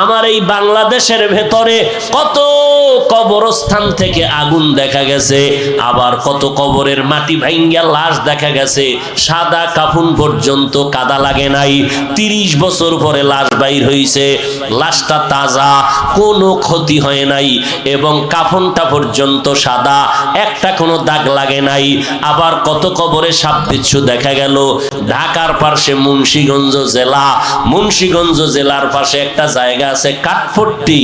আমার এই বাংলাদেশের ভেতরে কত কবরস্থান থেকে আগুন দেখা গেছে, আবার কত কবরের মাটি ভাঙ্গিয়া লাশ দেখা গেছে, সাদা কাফুন পর্যন্ত কাদা লাগে নাই, তিরিশ বছর পরে লাশ বাইর হইছে, লাশটা তাজা, কোনো ক্ষতি হয় নাই, এবং কাফনটা পর্যন্ত সাদা, একটা কোনো দাগ লাগে নাই, আবার কত কবরে সাপ বিচ্ছু দেখা গেল, ঢাকার পাশে মুন্সিগঞ্জ জেলা, মুন্সিগঞ্জ জেলার পাশে একটা জায়গা আছে কাঠপট্টি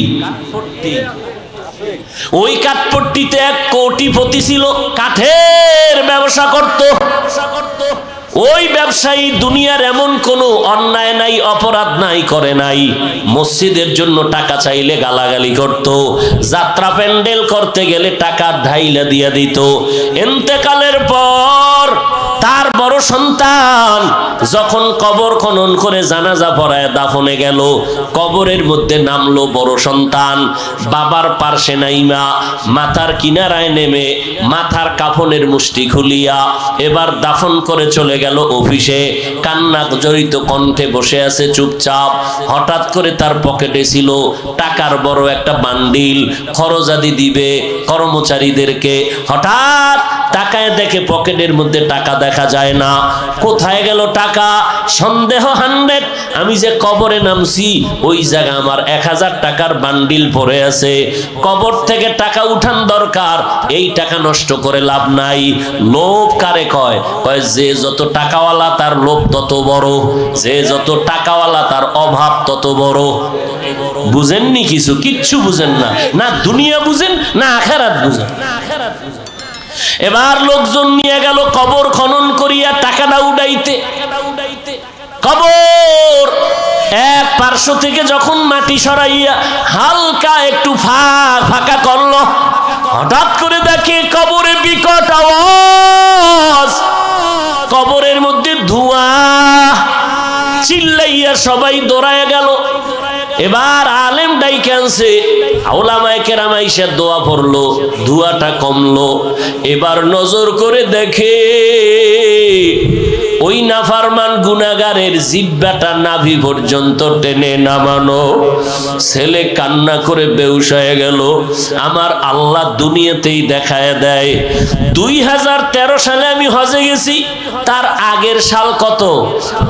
ওই কাঠপট্টিতে এক কোটিপতি ছিল, কাঠের ব্যবসা করত। ওই ব্যবসায়ী দুনিয়ার এমন কোনো অন্যায় নাই, অপরাধ নাই, করে নাই। মসজিদের জন্য টাকা চাইলে গালাগালি করত, যাত্রা প্যান্ডেল করতে গেলে টাকা ঢাইলা দিয়া দিত। এন্তেকালের পর সন্তান যখন কবর খনন করে জানাজা পড়ায় দাফনে গেল, কবরের মধ্যে নামলো বড় সন্তান। বাবার পার্শ্বে নাইমা মাথার কিনারায় নেমে মাথার কাফনের মুষ্টি খুলিয়া এবার দাফন করে চলে গেল অফিসে। কান্না জড়িত কণ্ঠে বসে আছে চুপচাপ। হঠাৎ করে তার পকেটে ছিল টাকার বড় একটা বান্ডিল। খরচাদি দিবে কর্মচারীদেরকে। হঠাৎ টাকায় দেখে পকেটের মধ্যে টাকা দেখা যায় না। কোথায় গেল টাকা? সন্দেহ হান্ড্রেড। আমি যে কবরে নামছি, ওই জায়গা আমার এক হাজার টাকার বান্ডিল পড়ে আছে। কবর থেকে টাকা উঠান দরকার, এই টাকা নষ্ট করে লাভ নাই। লোভ কারে কয়? কয়, যে যত টাকাওয়ালা, তার লোভ তত বড়। যে যত টাকাওয়ালা, তার অভাব তত বড়। বুঝেননি কিছু? কিচ্ছু বুঝেন না। না দুনিয়া বুঝেন, না আখেরাত বুঝেন। এবার লোকজন নিয়ে গেল কবর খনন করিয়া টাকাটা উড়াইতে। কবর এক পার্শ্ব থেকে যখন মাটি সরাইয়া হালকা একটু ফাঁক ফাঁকা করল, হঠাৎ করে দেখে কবরে বিকট আওয়াজ। কবরের মধ্যে ধোঁয়া চিল্লাইয়া সবাই দৌড়ায় গেল। এবার ডাইকে আনছে। আওলামায় কেরামাইসের দোয়া পড়ল ধোঁয়াটা কমলো। এবার নজর করে দেখে ওই নাফারমান গুনাগারের জিব্বাটা নাভি পর্যন্ত টেনে নামানো। ছেলে কান্না করে বেউস হয়ে গেল। আমার আল্লাহ দুনিয়াতেই দেখায় দেয়। দুই হাজার তেরো সালে আমি হজে গেছি। তার আগের সাল কত?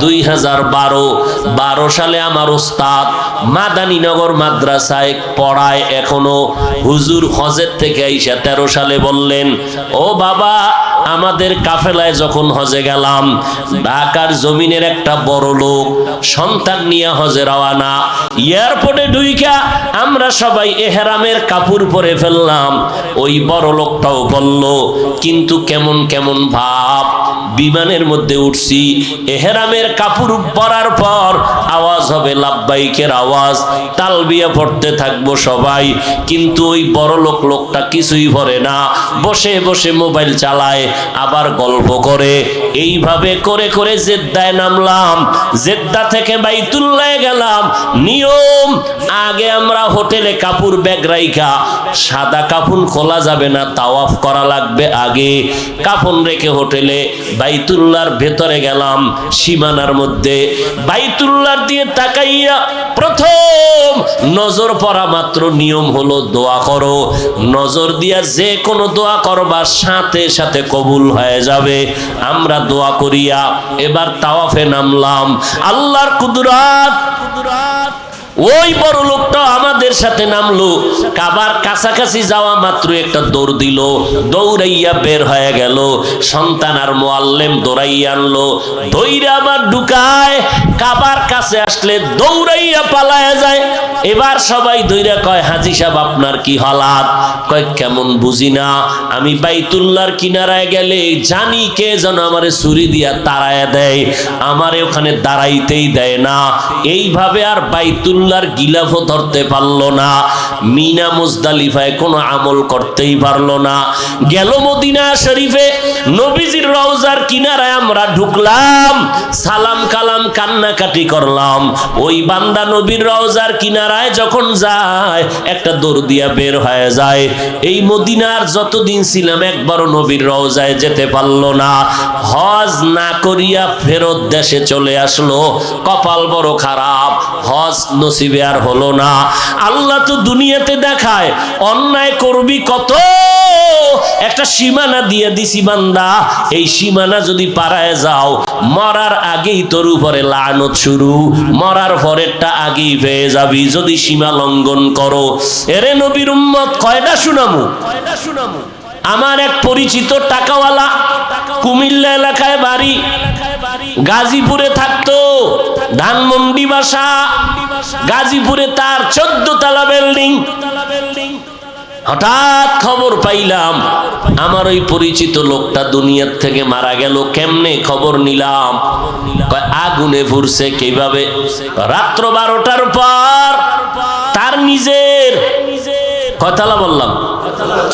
দুই হাজার বারো। বারো সালে আমার ওস্তাদ মাদানীনগর মাদ্রাসায় পড়ায় এখনও। হুজুর হজের থেকে আইসা তেরো সালে বললেন, ও বাবা আমাদের কাফেলায় যখন হজে গেলাম, ঢাকার জমিনের একটা বড় লোক সন্তান নিয়ে হজে রওয়ানা। এয়ারপোর্টে ঢুইকা আমরা সবাই এহেরামের কাপড় পরে ফেললাম। ওই বড় লোকটাও বলল, কিন্তু কেমন কেমন ভাব, বিমানের মধ্যে উঠছি। এহেরামের কাপড় পরার পর আওয়াজ হবে লাভবাইকের আওয়াজ, তালবিয়া পড়তে থাকব সবাই। কিন্তু ওই বড় লোক, লোকটা কিছুই ভরে না। বসে বসে মোবাইল চালায়। আবার গল্প করে। এইভাবে করে করে জেদ্দায় নামলাম। জেদ্দা থেকে বাইতুল্লায় গেলাম। নিয়ম, আগে আমরা হোটেলে কাপড় ব্যাগ রাইখা, সাদা কাফুন খোলা যাবে না, তাওয়াফ করা লাগবে আগে। কাফন রেখে হোটেলে বাইতুল্লার ভেতরে গেলাম, সীমানার মধ্যে। বাইতুল্লার দিয়ে তাকাইয়া প্রথম নজর পড়া মাত্র নিয়ম হলো দোয়া করো। নজর দিয়া যে কোনো দোয়া করবার সাথে সাথে কবুল হয়ে যাবে। আমরা দোয়া করিয়া এবার তাওয়াফে নামলাম। আল্লাহর কুদরাত কুদরাত। ওই বড় লোকটা আমাদের সাথে নামলো। কাবার কাছাকাছি যাওয়া মাত্র একটা দৌড় দিল। দৌড়াইয়া বের হয়ে গেল। সন্তান আর মোয়াল্লেম দৌড়াইয়া আনলো। দৌড়ে আবার ঢুকায়। কাবার কাছে আসলে দৌড়াইয়া পালায়া যায়। এবার সবাই দৌড়া কয়, হাজি সাহেব, আপনার কি হালাত? কয়, কেমন বুঝি না। আমি বাইতুল্লাহর কিনারায় গেলে জানি কে যেন আমারে ছুরি দিয়া তাড়ায় দেয়। আমারে ওখানে দাঁড়াইতেই দেয় না। এইভাবে আর বাইতুল্লাহর গিলাফও ধরতে পারল না, মিনা মুজদালিফায় কোনো আমল করতেই পারল না। গেল মদিনা শরীফে নবীজির রওজার কিনারায় আমরা ঢুকলাম, সালাম কালাম কান্নাকাটি করলাম। ওই বান্দা নবীর রওজার কিনারা মদিনায় যখন যায়, একটা দৌড় দিয়া বের হয়ে যায়। এই মদিনার যতদিন ছিলাম একবারও নবীর রওজায় যেতে পারল না। হজ না করিয়া ফেরত দেশে চলে আসলো, কপাল বড় খারাপ। হজ নসিবে আর হলো না। আল্লাহ তো দুনিয়াতে দেখায়, অন্যায় করবি কত? একটা সীমানা দিয়ে দিছি বান্দা, এই সীমানা যদি পারায় যাও, মরার আগেই তোর উপরে লানত শুরু, মরার পরেরটা আগেই পেয়ে যাবি, যদি সীমা লঙ্ঘন করো। এরে নবীর উম্মত কয়টা শুনামু কয়টা শুনামু? আমার এক পরিচিত টাকাওয়ালা কুমিল্লা এলাকায় বাড়ি, গাজীপুরে থাকতো। ধানমন্ডি বাসা, গাজীপুরে তার চোদ্দ তালা বিল্ডিং। হঠাৎ খবর পাইলাম, আমার ওই পরিচিত লোকটা দুনিয়ার থেকে মারা গেল, কেমনে খবর নিলাম? আগুনে ফুরছে কীভাবে? রাত্র বারোটার পর তার নিজের কয়তালা বললাম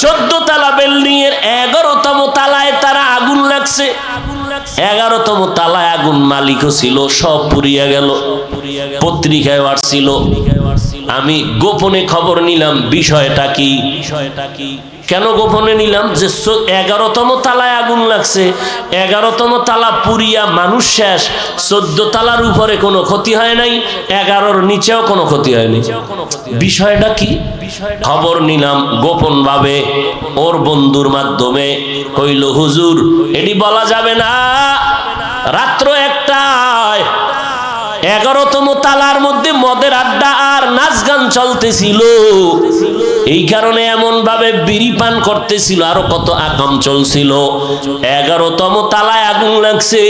চোদ্দ তালা বিল্ডিং এর এগারোতম তালায় তারা আগুন লাগছে। এগারোতম তালায় আগুন মালিকও ছিল, সব পুরিয়া গেল। পত্রিকায় আসছিল আমি গোপনে খবর নিলাম বিষয়টা কি বিষয়টা কি? কেন গোপনে নিলাম যে এগারোতম তালায় আগুন লাগছে। এগারোতম তালা পুরিয়া মানুষ শেষ। চোদ্দ তালার উপরে কোনো ক্ষতি হয় নাই, এগারোর নিচেও কোনো ক্ষতি হয়নি বিষয়টা কি? খবর নিলাম গোপন ভাবে ওর বন্ধুর মাধ্যমে। কইল, হুজুর, এটি বলা যাবে না। রাত্র একটায় এগারোতম তালার মধ্যে মদের আড্ডা আর নাচ গান চলতেছিল। এই কারণে এমন ভাবে বিড়ি পান করতেছিল, আরও কত আকাম চলছিল। এগারোতম তালায় আগুন লাগছে,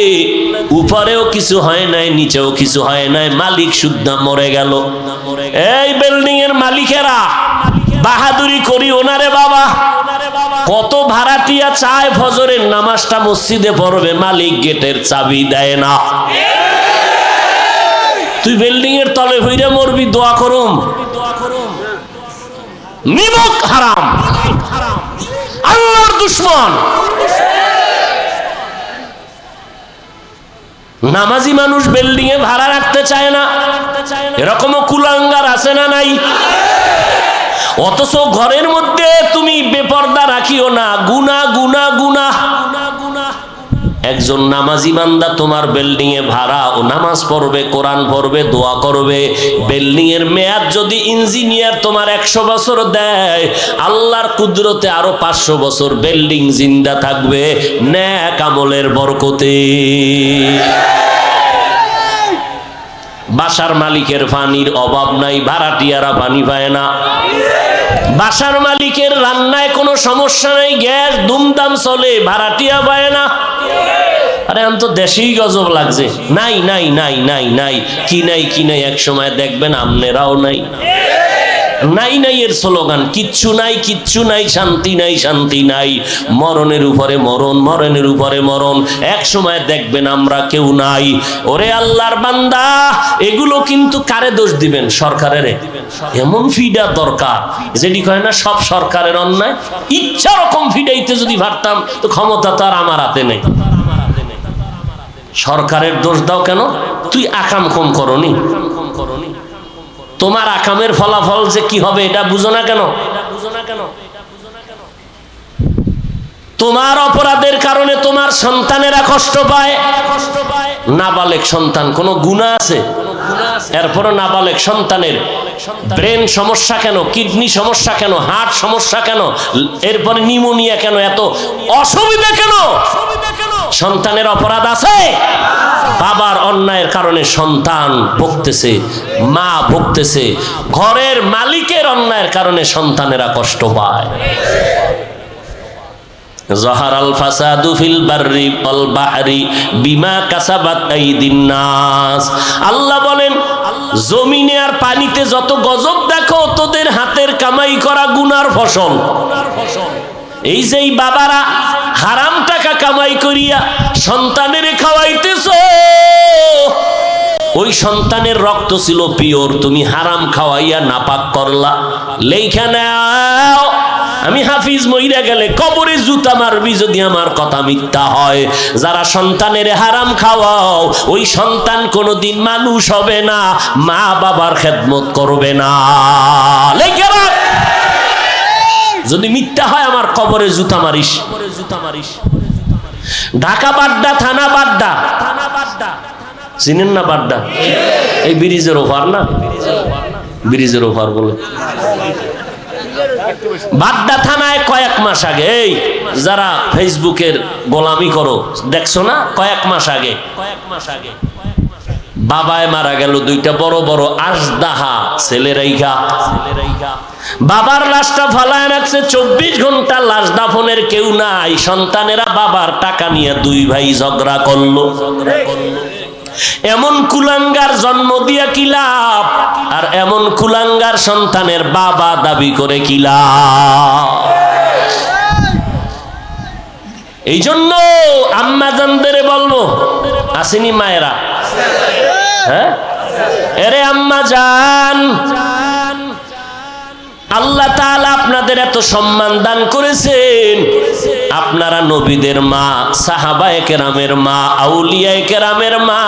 উপরেও কিছু হয় নাই, নিচেও কিছু হয় নাই, মালিক সুদ্ধা মরে গেল। এই বিল্ডিং এর মালিকেরা, বাহাদুরি করি ওনারে বাবা। কত ভাড়াটিয়া চায় ফজরের নামাজটা মসজিদে পড়বে, মালিক গেটের চাবি দেয় না। তুই বিল্ডিং এর তলে হইরে মরবি, দোয়া করুম। নিমক হারাম। আল্লাহর দুশ্মন। নামাজি মানুষ বিল্ডিং এ ভাড়া রাখতে চায় না। এরকমও কুলাঙ্গার আছে না নাই? অথচ ঘরের মধ্যে তুমি বেপর্দা রাখিও না। গুনা গুনা গুনা। একজন নামাজি বান্দা তোমার বিল্ডিং এ ভাড়া ও নামাজ পড়বে, কোরআন পড়বে, দোয়া করবে। বিল্ডিং এর মেয়াদ যদি ইঞ্জিনিয়ার তোমার একশো বছর দেয়, আল্লাহর কুদরতে আরও পাঁচশো বছর বিল্ডিং জিন্দা থাকবে ন্যাক আমলের বরকতে। বাসার মালিকের পানির অভাব নাই, ভাড়াটিয়ারা পানি পায় না। বাসার মালিকের রান্নায় কোনো সমস্যা নেই, গ্যাস দুমদাম চলে, ভাড়াটিয়া পায় না। আরে আমি তো দেশেই গজব লাগছে। নাই নাই নাই নাই নাই। কি নাই কি নাই, এক সময় দেখবেন আমনেরাও নাই। নাই নাই এর স্লোগান, কিচ্ছু নাই কিচ্ছু নাই, শান্তি নাই শান্তি নাই। মরণের উপরে মরণ, মরণের উপরে মরণ। এক সময় দেখবেন আমরা কেউ নাই। ওরে আল্লাহর বান্দা, এগুলো কিন্তু কারে দোষ দিবেন? সরকারের। এমন ফিডা দরকার, যেটি কয় না, সব সরকারের অন্যায়। ইচ্ছা রকম ফিডাইতে যদি ভাবতাম তো ক্ষমতা তো আর আমার হাতে নেই। সরকারের দোষ দাও কেন? তুই আকাম কম করনি। তোমার আকামের ফলাফল যে কি হবে, এটা বুঝো না কেন? তোমার অপরাধের কারণে তোমার সন্তানেরা কষ্ট পায়। কষ্ট পায় নাবালেক সন্তান, কোনো গুণা আছে? এরপরও নাবালেক সন্তানের ব্রেন সমস্যা কেন? কিডনি সমস্যা কেন? হার্ট সমস্যা কেন? এরপরে নিউমোনিয়া কেন? এত অসুবিধা কেন? সন্তানের অপরাধ আছে? বাবার অন্যায়ের কারণে সন্তান ভুগতেছে, মা ভুগতেছে, ঘরের মালিকের অন্যায়ের কারণে সন্তানেরা কষ্ট পায়। জহার বাররি আল্লাহ বলেন, জমিনে আর পানিতে যত গজব দেখো, তোদের হাতের কামাই করা গুনার ফসল। এই যে এই যে বাবারা হারাম টাকা কামাই করিয়া সন্তানের খাওয়াইতেছ, ওই সন্তানের রক্ত ছিল পিওর, তুমি হারাম খাওয়াইয়া নাপাক করলা। লেখা নাও, আমি হাফিজ মইরা গেলে কবরে জুতা মারবি যদি আমার কথা মিথ্যা হয়। যারা সন্তানের হারাম খাওয়াও, ওই সন্তান কোনোদিন মানুষ হবে না মা বাবার খেদমত করবে না। লেখে। যদি মিথ্যা হয়, আমার কবরে জুতা মারিস। মারিস ঢাকা বাড্ডা, থানা বাড্ডা। থানা বাড্ডা চিনেন না বাড্ডা? এই ব্রিজের ওভার না? ব্রিজের ওভার বলে। বাড্ডা থানায় কয়েক মাস আগে, এই যারা ফেসবুকের গোলামি করো, দেখছ না? কয়েক মাস আগে কয়েক মাস আগে। বাবায় মারা গেল, দুইটা বড় বড় আসদাহা ছেলেরাইঘা বাবার লাশটা ফালায় রাখছে, চব্বিশ ঘণ্টা লাশ দাফনের কেউ নাই। সন্তানেরা বাবার টাকা নিয়ে দুই ভাই ঝগড়া করল। এমন কুলাঙ্গার জন্ম দিয়া কি লাভ? আর এমন কুলাঙ্গার সন্তানের বাবা দাবি করে কি লাভ? এই জন্য আম্মা জানদের বলব, আসেনি মায়েরা। হ্যাঁ? এরে আম্মা জান। আল্লাহ তাআলা আপনাদের এত সম্মান দান করেছেন। আপনারা নবীদের মা, সাহাবায়ে কেরামের মা, আউলিয়ায়ে কেরামের মা,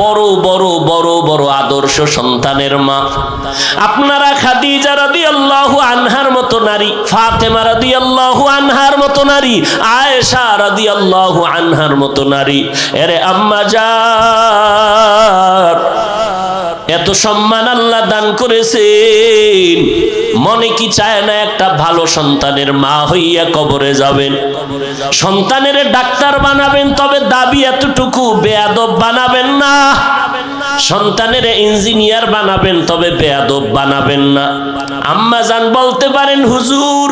বড় বড় বড় বড় আদর্শ সন্তানের মা। আপনারা খাদিজা রাদিয়াল্লাহু আনহার মতো নারী, ফাতেমা রাদিয়াল্লাহু আনহার মতো নারী, আয়েশা রাদিয়াল্লাহু আনহার মতো নারী। এরে আম্মা জান এত সম্মান আল্লাহ দান করেছেন। মনে কি চায় না একটা ভালো সন্তানের মা হইয়া কবরে যাবেন? সন্তানের ডাক্তার বানাবেন, তবে দাবি এতটুকু, বেয়াদব বানাবেন না। সন্তানের ইঞ্জিনিয়ার বানাবেন, তবে বেয়াদব বানাবেন না। আম্মা জান বলতে পারেন, হুজুর,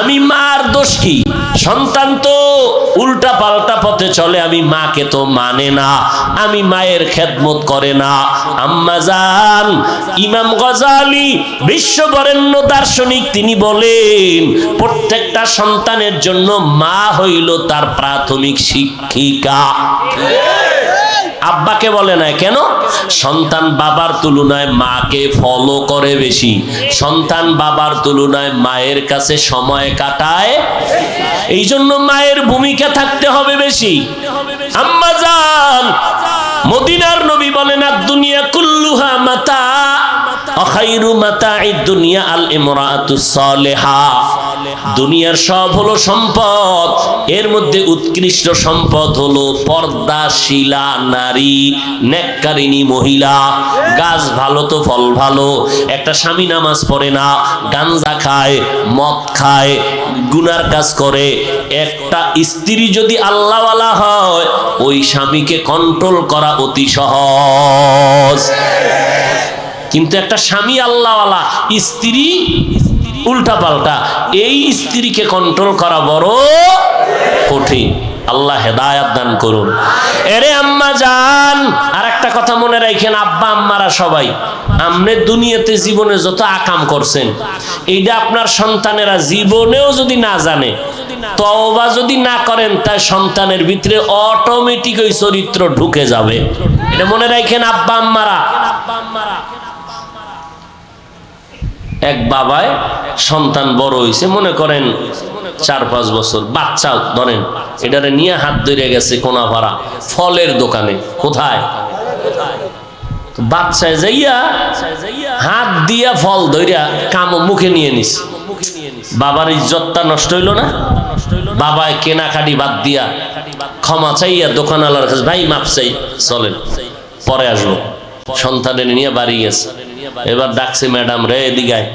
আমি মার দোষ কি? সন্তান তো উল্টা পাল্টা পথে চলে, আমি মাকে তো মানে না, আমি মায়ের খেদমত করে না। আম্মা জান, ইমাম গজালি বিশ্ববরেণ্য দার্শনিক, তিনি বলেন, প্রত্যেকটা সন্তানের জন্য মা হইল তার প্রাথমিক শিক্ষিকা। আব্বাকে বলে না কেন? সন্তান বাবার তুলনায় মাকে ফলো করে বেশি। সন্তান বাবার তুলনায় মায়ের কাছে সময় কাটায় এই জন্য মায়ের ভূমিকা থাকতে হবে বেশি। আম্মা যান মদিনার নবী বলেন আর দুনিয়া কুল্লুহা মাতা অখাইরু মাতা দুনিয়া আল ইমরাতুস সালেহা। দুনিয়ার সব হলো সম্পদ। এর মধ্যে উৎকৃষ্ট সম্পদ হলো পর্দাশীলা নারী নেককারিনী মহিলা। গাছ ভালো তো ফল ভালো, একটা স্বামী নামাজ পড়ে না, গাঞ্জা খায়, মদ খায়, গুনার কাজ করে। একটা স্ত্রী যদি আল্লাহওয়ালা হয়, ওই স্বামীকে কন্ট্রোল করা অতি সহজ। কিন্তু একটা স্বামী আল্লাহওয়ালা, স্ত্রী উল্টা পাল্টা এই স্ত্রীকে কন্ট্রোল করা বড় কঠিন। আল্লাহ হেদায়াত দান করুন। এরে আম্মা যান আর একটা কথা মনে রাখেন, আব্বা আম্মারা সবাই আমনে দুনিয়াতে জীবনে যত আকাম করছেন, এইটা আপনার সন্তানেরা জীবনেও যদি না জানে, তওবা যদি না করেন, তাই সন্তানের ভিতরে অটোমেটিক ওই চরিত্র ঢুকে যাবে। এটা মনে রাখেন আব্বা আম্মারা আব্বা আম্মারা। এক বাবায় সন্তান বড় হয়েছে মনে করেন চার পাঁচ বছর, বাচ্চা ধরেন, এটারে নিয়ে হাত ধরে গেছে কোনা ভাড়া ফলের দোকানে, কোথায়? বাচ্চায় যাইয়া হাত দিয়া ফল ধইরা কাম মুখে নিয়ে নিস। বাবার ইজ্জতটা নষ্ট হইল না? বাবায় কেনাকাটি বাদ দিয়া ক্ষমা চাইয়া দোকানওয়ালার কাছে, ভাই, মাপ চাই, চলেন, পরে আসব। সন্তানের নিয়ে বাড়ি গেছে। এবার ডাকছে ম্যাডাম রে এদিকায়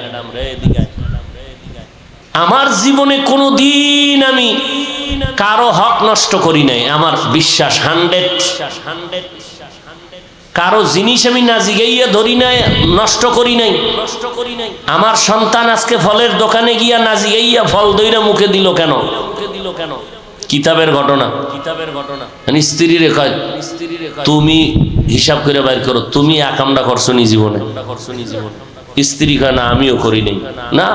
আমার জীবনে কোনো দিন আমি কারও হক নষ্ট করি নাই আমার বিশ্বাস হান্ড্রেড। হান্ড্রেড কারও জিনিস আমি না জিগাইয়া ধরি নাই নষ্ট করি নাই। নষ্ট করি নাই। আমার সন্তান আজকে ফলের দোকানে গিয়া না জিগাইয়া ফল দইরা মুখে দিল কেন? মুখে দিল কেন? কিতাবের ঘটনা। কিতাবের ঘটনা। স্ত্রী রেখা তুমি হিসাব করে বাইর করো তুমি আকামটা করছ নি জীবনে। স্ত্রী কয় না আমিও করি নাই। না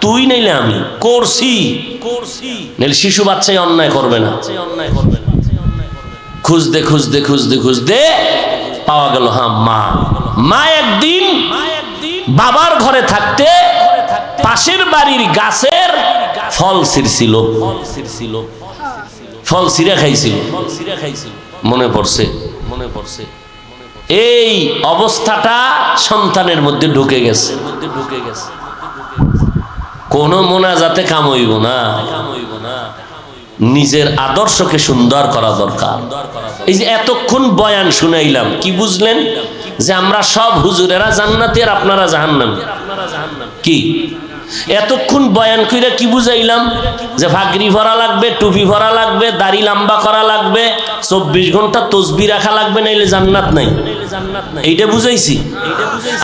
তুই নাইলে আমি করছি। করছি। নাইলে শিশু বাচ্চাই অন্যায় করবে না। অন্যায় করবে না। খুঁজতে খুঁজতে খুঁজতে খুঁজতে পাওয়া গেল হ্যাঁ মা। মা একদিন বাবার ঘরে থাকতে পাশের বাড়ির গাছের ফল ছিঁড়ছিল। ফল ছিঁড়ে খাইছিল। মনে পড়ছে। মনে পড়ছে এই অবস্থাটা সন্তানের মধ্যে ঢুকে গেছে ঢুকে গেছে। কোন মোনাজাতে কাম হইব না। নিজের আদর্শকে সুন্দর করা দরকার। এই যে এতক্ষণ বয়ান শুনাইলাম, কি বুঝলেন? যে আমরা সব হুজুরেরা জান্নাতি আর আপনারা জাহান্নাম। কি? এতক্ষণ বয়ান কইরা কি বুঝাইলাম? যে ভাগরি ভরা লাগবে, টুপি ভরা লাগবে, দাড়ি লম্বা করা লাগবে, চব্বিশ ঘণ্টা তসবি রাখা লাগবে, নাইলে জান্নাত নাই। এইটা বুঝাইছি?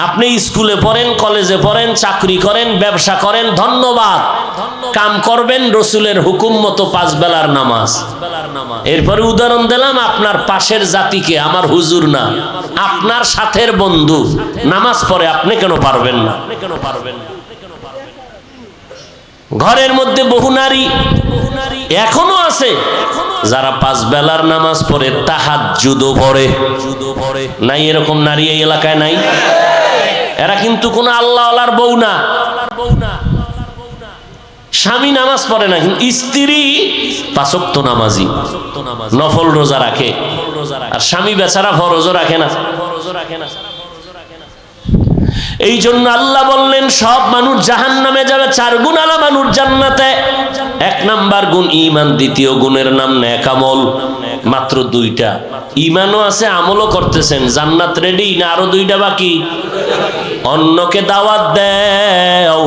আপনি স্কুলে পড়েন, কলেজে পড়েন, চাকরি করেন, ব্যবসা করেন, ধন্যবাদ। কাম করবেন, রসুলের হুকুম মতো পাঁচ বেলার নামাজ। এরপরে উদাহরণ দিলাম, আপনার পাশের জাতিকে, আমার হুজুর না, আপনার সাথের বন্ধু, নামাজ পড়ে আপনি কেন পারবেন না? কেন পারবেন না ঘরের মধ্যে বহু নারী এখনও আছে, যারা পাঁচ বেলার নামাজ পড়ে তাহার জুদো পড়ে। নাই এরকম নারী এই এলাকায় নাই? এরা কিন্তু কোনো আল্লাহ আল্লাহর বউ না। স্বামী নামাজ পড়ে না, কিন্তু স্ত্রী পাঁচক্ত নামাজি, নফল রোজা রাখে। আর স্বামী বেচারা ফরজও রাখে না ফরজও রাখে না। এই জন্য আল্লাহ বললেন, সব মানুষ জাহান নামে যাবে, চার গুণ আলা মানুষ জান্নাতে। এক নাম্বার গুণ ইমান দ্বিতীয় গুণের নাম নেকামল মাত্র দুইটা। ইমানও আছে, আমলও করতেছেন। জান্নাত রেডি না আরও দুইটা বাকি? অন্যকে দাওয়াত দেও।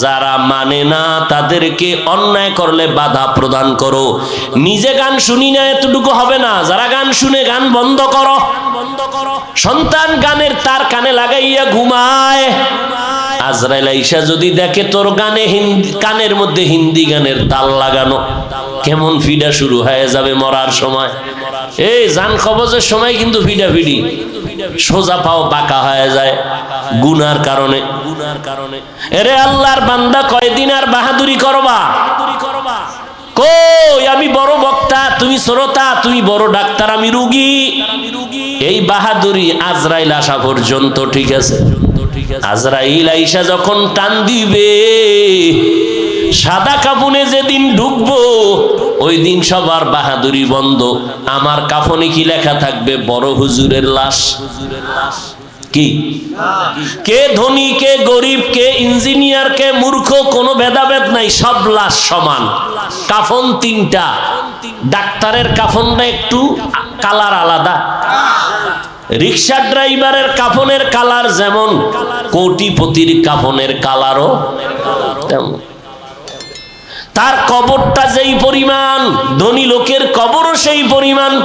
যারা মানে না, তাদেরকে অন্যায় করলে বাধা প্রদান করো। নিজে গান শুনি না, এতটুকু হবে না। যারা গান শুনে, গান বন্ধ করো। বন্ধ করো সন্তান গানের তার কানে লাগাইয়া ঘুমায়। আজরাইল আইসা যদি দেখে, তোর গানে হিন্দি, কানের মধ্যে হিন্দি গানের তাল লাগানো। কেমন ফিডা শুরু হয়ে যাবে মরার সময়। এই জান খবজের সময় কিন্তু ফিডা ফিডি। সোজা পাও বাঁকা হয়ে যায়। গুনার কারণে। গুনার কারণে এরে আল্লাহর বান্দা কয়দিন আর বাহাদুরি করবা? কই, আমি বড় বক্তা, তুমি শ্রোতা, তুমি বড় ডাক্তার, আমি রুগী। এই বাহাদুরি আজরাইল আসা পর্যন্ত ঠিক আছে। আজরাইল আইসা যখন টান দিবে সাদা কাপুনে যেদিন ঢুকবো ওই দিন সবার বাহাদুরি বন্ধ। আমার কাফনে কি লেখা থাকবে? বড় হুজুরের লাশ। কি? কে ধনী, কে গরিব, কে ইঞ্জিনিয়ার, কে মূর্খ, কোনো ভেদাভেদ নাই, সব লাশ সমান। কাফন তিনটা। ডাক্তারের কাফনটা একটু কালার আলাদা। রিক্সা ড্রাইভারের কাফনের কালার যেমন, কোটিপতির কাফনের কালারও তেমন। তার কবরটা যেই পরিমাণ, ধনী লোকের কবরও সেই পরিমাণ।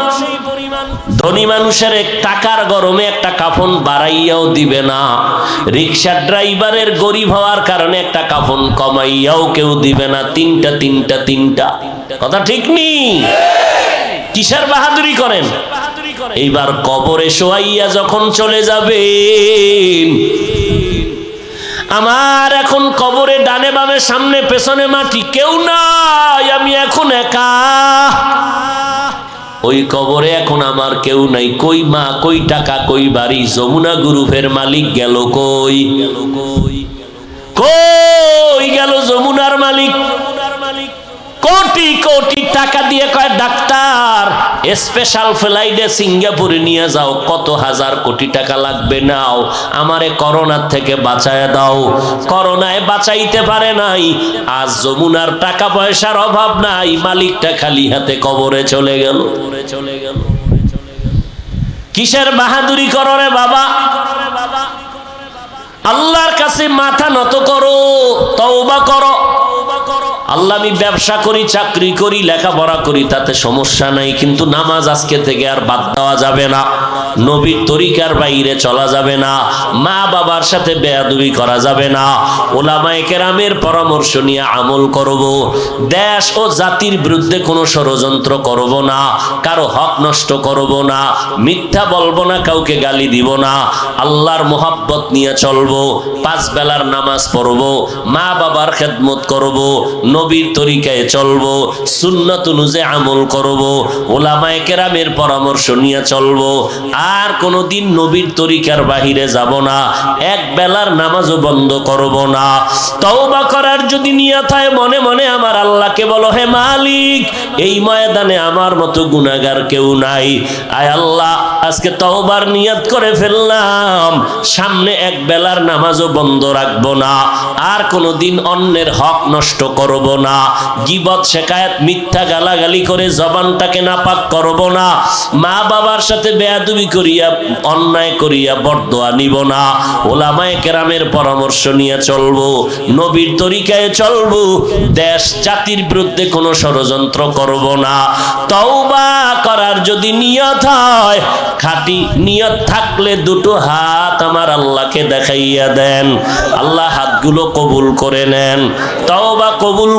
ধনী মানুষের এক টাকার গরমে একটা কাফন বাড়াইয়াও দিবে না। রিক্সা ড্রাইভারের গরিব হওয়ার কারণে একটা কাফন কমাইয়াও কেউ দিবে না। তিনটা তিনটা তিনটা। কথা ঠিক নি? কিসের বাহাদুরি করেন? এইবার কবরে শোয়াইয়া যখন চলে যাবেন আমার এখন কবরে ডানে বামে সামনে পেছনে মাটি কেউ নাই, আমি এখন একা। ওই কবরে এখন আমার কেউ নাই। কই মা, কই টাকা, কই বাড়ি? যমুনা গ্রুপের মালিক গেল কই গেল কই? কই গেল যমুনার মালিক? কোটি কোটি টাকা দিয়ে কয়, ডাক্তার স্পেশাল ফ্লাইটে সিঙ্গাপুরে নিয়ে যাও, কত হাজার কোটি টাকা লাগবে নাও, আমারে করোনার থেকে বাঁচায় দাও। করোনায় বাঁচাইতে পারে নাই, আজ যমুনার টাকা পয়সার অভাব নাই, মালিকটা খালি হাতে কবরে চলে গেল চলে গেল। কিসের বাহাদুরি করো রে বাবা? আল্লাহর কাছে মাথা নত করো, তওবা করো। আল্লাহ আমি ব্যবসা করি, চাকরি করি, লেখাপড়া করি, তাতে সমস্যা নাই, কিন্তু নামাজ আজকে থেকে আর বাদ দেওয়া যাবে না। নবীর তরিকার বাইরে চলা যাবে না, মা বাবার সাথে বেয়াদুবি করা যাবে না। ওলামায়ে কেরামের পরামর্শ নিয়ে আমল করব। দেশ ও জাতির বিরুদ্ধে কোনো ষড়যন্ত্র করব না, কারও হক নষ্ট করব না, মিথ্যা বলব না, কাউকে গালি দিব না। আল্লাহর মোহাব্বত নিয়ে চলবো, পাঁচ বেলার নামাজ পড়ব, মা বাবার খেদমত করব নবীর তরিকায় চলবো সুন্নত অনুযায়ী আমল করব, ওলামায়ে কেরামের পরামর্শ নিয়ে চলবো। আর কোনোদিন নবীর তরিকার বাহিরে যাব না, এক বেলার নামাজও বন্ধ করব না। তওবা করার যদি নিয়ত হয়, মনে মনে আমার আল্লাহকে বলো, হে মালিক, এই ময়দানে আমার মতো গুনাহগার কেউ নাই। আয় আল্লাহ, আজকে তওবার নিয়ত করে ফেললাম, সামনে এক বেলার নামাজও বন্ধ রাখব না। আর কোনোদিন অন্যের হক নষ্ট করব না। গিবত, শেখায়ত, মিথ্যা গালাগালি করে জবানটাকে নাপাক করব না। মা বাবার সাথে বেয়াদুবি করিয়া, অন্যায় করিয়া বরদোয়া নিব না। ওলামায়ে কেরামের পরামর্শ নিয়ে চলবো, নবীর তরিকায় চলবো। দেশ, জাতির বিরুদ্ধে কোনো ষড়যন্ত্র করব না। তওবা করার যদি নিয়ত হয়, খাঁটি নিয়ত থাকলে দুটো হাত আমার আল্লাহকে দেখাইয়া দেন। আল্লাহ হাতগুলো কবুল করে নেন। তওবা কবুল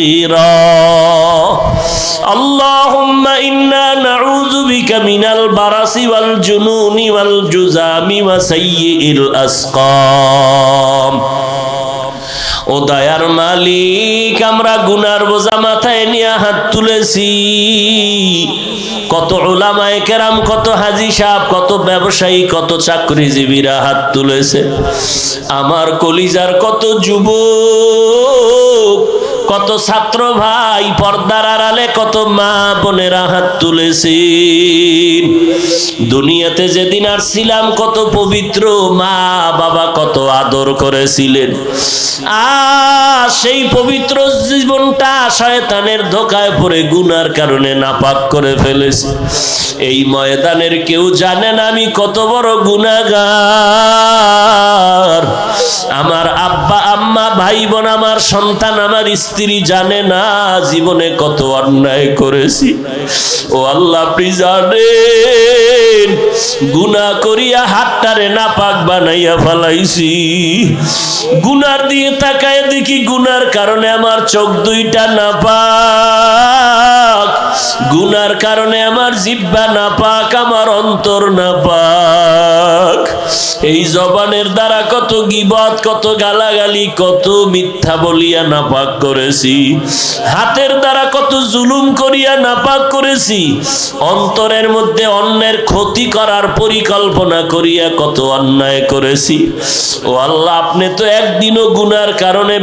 صغيرا اللهم إنا نعوذ بك من البرص والجنون والجزام وسيء الأسقام ও দয়ার মালিক আমরা গুনার বোঝা মাথায় নিয়ে হাত তুলেছি কত ওলামায় কেরাম কত হাজি সাহেব কত ব্যবসায়ী কত চাকরিজীবীরা হাত তুলেছে আমার কলিজার কত যুবক কত ছাত্র ভাই পর্দার আড়ালে কত মা বোনেরা হাত তুলেছি দুনিয়াতে যেদিন আসছিলাম কত পবিত্র মা বাবা কত আদর করেছিলেন। সেই পবিত্র জীবনটা শয়তানের ধোকায় পড়ে গুনার কারণে নাপাক করে ফেলেছি। এই ময়দানের কেউ জানে না আমি কত বড় গুনাগার আমার আব্বা, আম্মা, ভাই বোন, আমার সন্তান, আমার স্ত্রী জানে না, জীবনে কত অন্যায় করেছি। ও আল্লাহ গুনা করিয়া হাতটারে না পাক বানাইয়া ফালাইছি। গুনার দিয়ে তাকায় দেখি গুনার কারণে আমার চোখ দুইটা না পাক গুনার কারণে আমার জিব্বা না পাক আমার অন্তর না পাক এই জবানের দ্বারা কত গিবত, কত গালাগালি, কত মিথ্যা বলিয়া নাপাক করেছি। হাতের দ্বারা কত জুলুম করিয়া নাপাক করেছি। অন্তরের মধ্যে অন্যের ক্ষতি করার পরিকল্পনা করিয়া কত অন্যায় করেছি। ও আল্লাহ, আপনি তো একদিনও গুনার কারণে